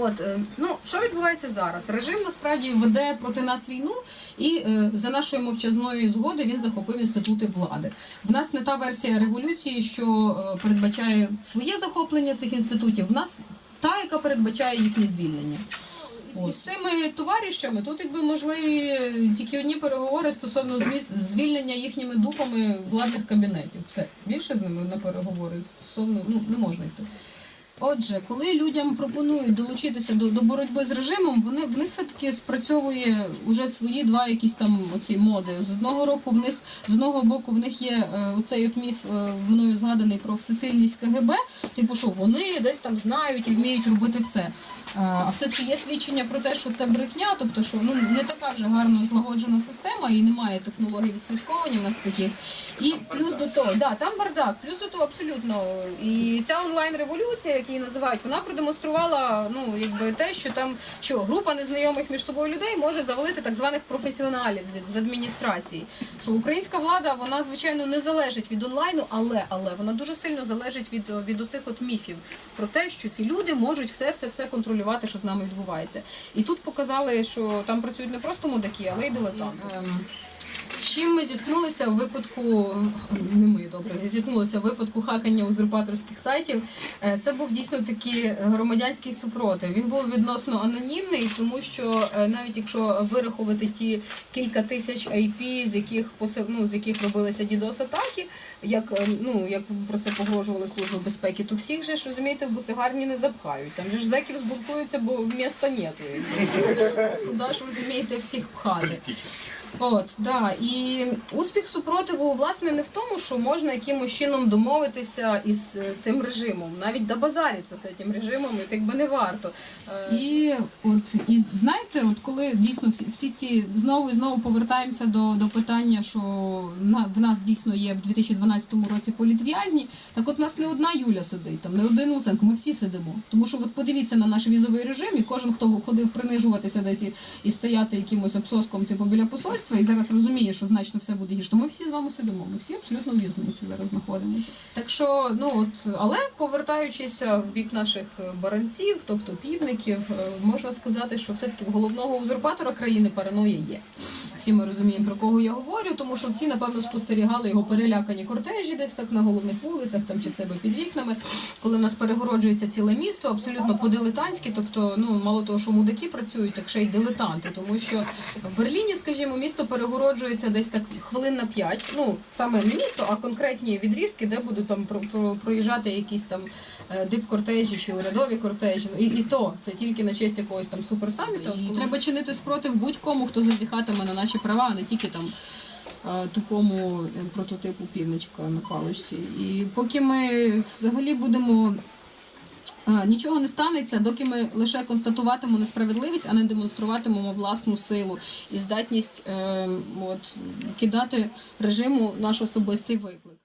От е, ну що відбувається зараз? Режим насправді веде проти нас війну, і е, за нашої мовчазної згоди він захопив інститути влади. В нас не та версія революції, що е, передбачає своє захоплення цих інститутів. В нас та, яка передбачає їхнє звільнення. З цими товаришами тут якби можливі тільки одні переговори стосовно звільнення їхніми дупами владних кабінетів. Все більше з ними на переговори стосовно ну не можна йти. Отже, коли людям пропонують долучитися до, до боротьби з режимом, вони в них все таки спрацьовує уже свої два якісь там оці моди. З одного року в них з одного боку в них є е, оцей от міф е, мною згаданий про всесильність КГБ, типу, що вони десь там знають і вміють робити все. Е, А все таки є свідчення про те, що це брехня, тобто, що ну не така вже гарно злагоджена система і немає технологій відслідковування в нас таких. І плюс до того, да, там бардак, плюс до того абсолютно. І ця онлайн-революція, як її називають, вона продемонструвала ну, якби те, що там що група незнайомих між собою людей може завалити так званих професіоналів з, з адміністрації. Що українська влада, вона звичайно не залежить від онлайну, але але вона дуже сильно залежить від, від оцих от міфів про те, що ці люди можуть все все все контролювати, що з нами відбувається. І тут показали, що там працюють не просто мудаки, але й дилетанти. З чим ми зіткнулися в випадку, не ми добре, зіткнулися в випадку хакання узурпаторських сайтів. Е, Це був дійсно такий громадянський супротив. Він був відносно анонімний, тому що е, навіть якщо вирахувати ті кілька тисяч IP, з яких ну, з яких робилися DDoS атаки, як е, ну як про це погрожували служби безпеки, то всіх же ж розумієте, в буцегарні не запхають. Там же ж зеків збунтуються, бо міста нету. Куди ж розумієте всіх пхати? От, да. І успіх супротиву, власне, не в тому, що можна якимось чином домовитися із е, цим режимом, навіть добазаритися з цим режимом, і так би не варто. Е, І от і знаєте, от коли дійсно всі, всі ці знову і знову повертаємося до, до питання, що на, в нас дійсно є в 2012 році політв'язні, так от нас не одна Юля сидить, там не один Луценко, ми всі сидимо. Тому що от подивіться на наш візовий режим, і кожен, хто ходив принижуватися десь і, і стояти якимось обсоском, типу біля посольства, і зараз розуміє, що значно все буде гірше. Ми всі з вами сидимо. Ми всі абсолютно в в'язниці зараз знаходимося. Так що, ну от, але повертаючись в бік наших е, баранців, тобто півників, е, можна сказати, що все-таки головного узурпатора країни параноя є. Всі ми розуміємо, про кого я говорю, тому що всі, напевно, спостерігали його перелякані кортежі десь так на головних вулицях там чи в себе під вікнами, коли в нас перегороджується ціле місто, абсолютно по-дилетантськи, тобто, ну мало того, що мудаки працюють, так ще й дилетанти, тому що в Берліні, скажімо, місто перегороджується десь так хвилин на п'ять. Ну саме не місто, а конкретні відрізки, де будуть там про, про, проїжджати якісь там е, дип-кортежі чи урядові кортежі. І, і то це тільки на честь якогось там суперсаміту. І треба чинити спротив будь-кому, хто зазіхатиме на наші права, а не тільки там. е, Тупому е, прототипу півничка на паличці. І поки ми взагалі будемо Нічого не станеться, доки ми лише констатуватимемо несправедливість, а не демонструватимемо власну силу і здатність е, от, кидати режиму наш особистий виклик.